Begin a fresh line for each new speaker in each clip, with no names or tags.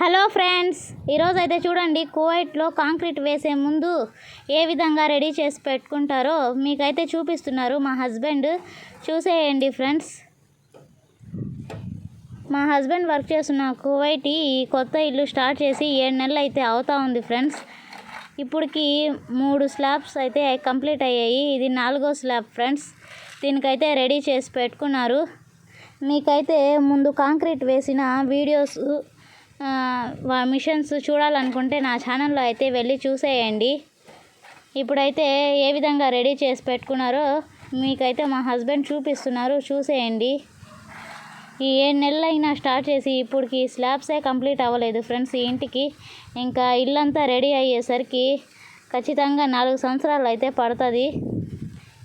Hello friends ఈరోజు అయితే చూడండి కువైట్లో కాంక్రీట్ వేసే ముందు ఏ విధంగా రెడీ చేసి పెట్టుకుంటారో మీకైతే చూపిస్తున్నారు మా హస్బెండ్. చూసేయండి ఫ్రెండ్స్. మా హస్బెండ్ వర్క్ చేస్తున్న కువైట్ ఈ కొత్త ఇల్లు స్టార్ట్ చేసి ఏడు నెలలు అయితే అవుతా ఉంది ఫ్రెండ్స్. ఇప్పటికి మూడు స్లాబ్స్ అయితే కంప్లీట్ అయ్యాయి. ఇది నాలుగో స్లాబ్ ఫ్రెండ్స్. దీనికైతే రెడీ చేసి పెట్టుకున్నారు. మీకైతే ముందు కాంక్రీట్ వేసిన వీడియోస్ మిషన్స్ చూడాలనుకుంటే నా ఛానల్లో అయితే వెళ్ళి చూసేయండి. ఇప్పుడైతే ఏ విధంగా రెడీ చేసి పెట్టుకున్నారో మీకైతే మా హస్బెండ్ చూపిస్తున్నారు చూసేయండి. ఈ ఏ నెలలైనా స్టార్ట్ చేసి ఇప్పటికి స్లాబ్సే కంప్లీట్ అవ్వలేదు ఫ్రెండ్స్ ఈ ఇంటికి. ఇంకా ఇల్లంతా రెడీ అయ్యేసరికి ఖచ్చితంగా నాలుగు సంవత్సరాలు అయితే పడుతుంది.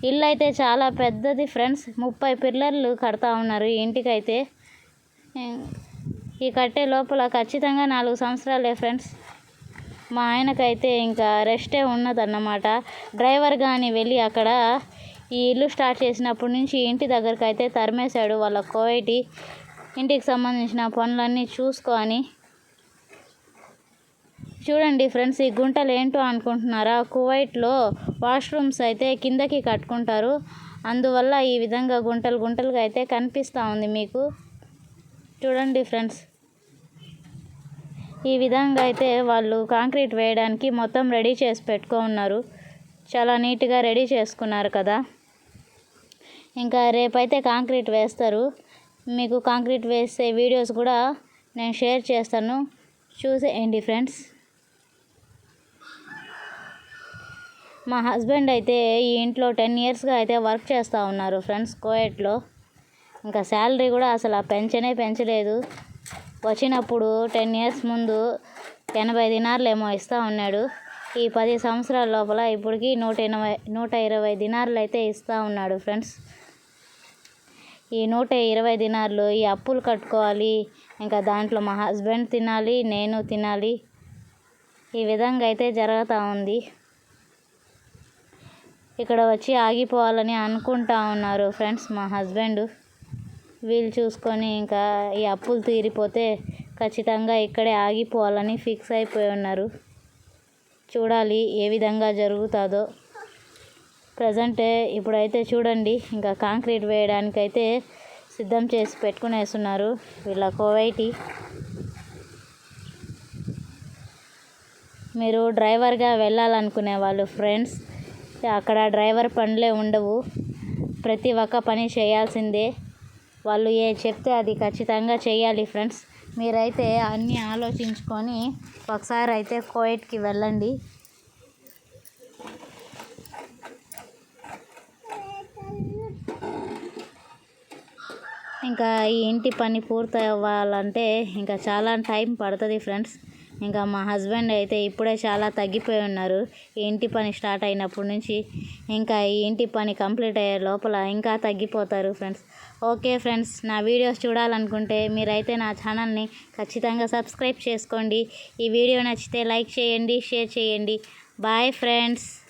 ఇల్లు అయితే చాలా పెద్దది ఫ్రెండ్స్ ముప్పై పిల్లర్లు కడతా ఉన్నారు ఈ ఇంటికైతే. ఈ కట్టే లోపల ఖచ్చితంగా నాలుగు సంవత్సరాలే ఫ్రెండ్స్. మా ఆయనకైతే ఇంకా రెస్టే ఉన్నదన్నమాట. డ్రైవర్ కానీ వెళ్ళి అక్కడ ఈ ఇల్లు స్టార్ట్ చేసినప్పటి నుంచి ఇంటి దగ్గరకు అయితే తరిమేశాడు వాళ్ళ కోయటి. ఇంటికి సంబంధించిన పనులన్నీ చూసుకొని. చూడండి ఫ్రెండ్స్ ఈ గుంటలు ఏంటో అనుకుంటున్నారా? కువైట్లో వాష్రూమ్స్ అయితే కిందకి కట్టుకుంటారు. అందువల్ల ఈ విధంగా గుంటలు గుంటలుగా అయితే కనిపిస్తూ ఉంది మీకు. చూడండి ఫ్రెండ్స్. ఈ విధంగా అయితే వాళ్ళు కాంక్రీట్ వేయడానికి మొత్తం రెడీ చేసి పెట్టుకో ఉన్నారు. చాలా నీట్గా రెడీ చేసుకున్నారు కదా. ఇంకా రేపైతే కాంక్రీట్ వేస్తారు. మీకు కాంక్రీట్ వేసే వీడియోస్ కూడా నేను షేర్ చేస్తాను. చూసేయండి ఫ్రెండ్స్. మా హస్బెండ్ అయితే ఈ ఇంట్లో టెన్ ఇయర్స్గా అయితే వర్క్ చేస్తూ ఉన్నారు ఫ్రెండ్స్ కోయట్లో. ఇంకా శాలరీ కూడా అసలు పెంచనే పెంచలేదు. వచ్చినప్పుడు టెన్ ఇయర్స్ ముందు ఎనభై దినార్లు ఏమో ఇస్తూ ఉన్నాడు. ఈ పది సంవత్సరాల లోపల ఇప్పటికి నూట ఎనభై నూట ఇరవై దినార్లు అయితే ఇస్తూ ఉన్నాడు ఫ్రెండ్స్. ఈ నూట ఇరవై దినార్లు ఈ అప్పులు కట్టుకోవాలి ఇంకా దాంట్లో మా హస్బెండ్ తినాలి నేను తినాలి ఈ విధంగా అయితే జరుగుతూ ఉంది. ఇక్కడ వచ్చి ఆగిపోవాలని అనుకుంటా ఉన్నారు ఫ్రెండ్స్ మా హస్బెండ్. వీలు చూసుకొని ఇంకా ఈ అప్పులు తీరిపోతే ఖచ్చితంగా ఇక్కడే ఆగిపోవాలని ఫిక్స్ అయిపోయి ఉన్నారు. చూడాలి ఏ విధంగా జరుగుతుందో. ప్రజెంట్ ఇప్పుడైతే చూడండి ఇంకా కాంక్రీట్ వేయడానికైతే సిద్ధం చేసి పెట్టుకునేస్తున్నారు వీళ్ళ కోవైటీ. మీరు డ్రైవర్గా వెళ్ళాలనుకునే వాళ్ళు ఫ్రెండ్స్ అక్కడ డ్రైవర్ పనులే ఉండవు. ప్రతి ఒక్క పని చేయాల్సిందే. వాళ్ళు ఏ చెప్తే అది ఖచ్చితంగా చేయాలి ఫ్రెండ్స్. మీరైతే అన్నీ ఆలోచించుకొని ఒకసారి అయితే కోయిట్కి వెళ్ళండి. ఇంకా ఈ ఇంటి పని పూర్తి అవ్వాలంటే ఇంకా చాలా టైం పడుతుంది ఫ్రెండ్స్. ఇంకా మా హస్బెండ్ అయితే ఇప్పుడే చాలా తగ్గిపోయి ఉన్నారు. ఈ ఇంటి పని స్టార్ట్ అయినప్పటి నుంచి ఇంకా ఈ ఇంటి పని కంప్లీట్ అయ్యే లోపల ఇంకా తగ్గిపోతారు ఫ్రెండ్స్. ఓకే ఫ్రెండ్స్ నా వీడియోస్ చూడాలనుకుంటే మీరైతే నా ఛానల్ని ఖచ్చితంగా సబ్స్క్రైబ్ చేసుకోండి. ఈ వీడియో నచ్చితే లైక్ చేయండి షేర్ చేయండి. Bye friends.